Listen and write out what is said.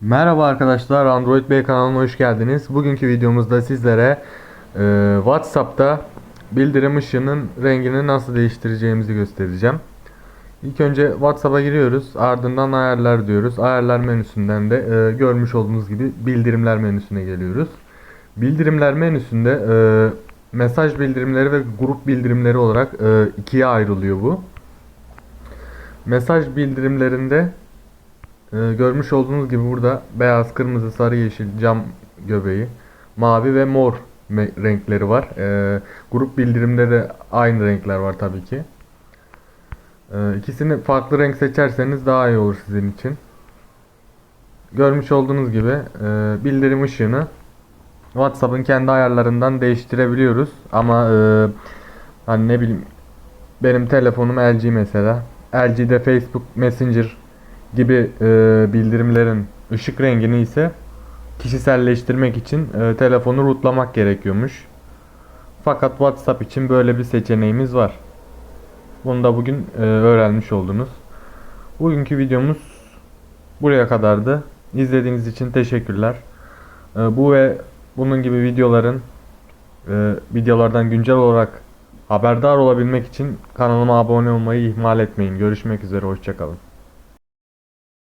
Merhaba arkadaşlar, Android Bey kanalına hoş geldiniz. Bugünkü videomuzda sizlere e, WhatsApp'ta bildirim ışığının rengini nasıl değiştireceğimizi göstereceğim. İlk önce WhatsApp'a giriyoruz, ardından ayarlar diyoruz. Ayarlar menüsünden de e, görmüş olduğunuz gibi bildirimler menüsüne geliyoruz. Bildirimler menüsünde e, mesaj bildirimleri ve grup bildirimleri olarak e, ikiye ayrılıyor bu. Mesaj bildirimlerinde ee, görmüş olduğunuz gibi burada beyaz, kırmızı, sarı, yeşil cam göbeği, mavi ve mor renkleri var. Ee, grup bildirimde de aynı renkler var tabii ki. Ee, ikisini farklı renk seçerseniz daha iyi olur sizin için. Görmüş olduğunuz gibi e, bildirim ışığını WhatsApp'ın kendi ayarlarından değiştirebiliyoruz. Ama e, hani ne bileyim benim telefonum LG mesela. LG'de Facebook Messenger gibi e, bildirimlerin ışık rengini ise kişiselleştirmek için e, telefonu rootlamak gerekiyormuş. Fakat WhatsApp için böyle bir seçeneğimiz var. Bunu da bugün e, öğrenmiş oldunuz. Bugünkü videomuz buraya kadardı. İzlediğiniz için teşekkürler. E, bu ve bunun gibi videoların e, videolardan güncel olarak haberdar olabilmek için kanalıma abone olmayı ihmal etmeyin. Görüşmek üzere, hoşçakalın.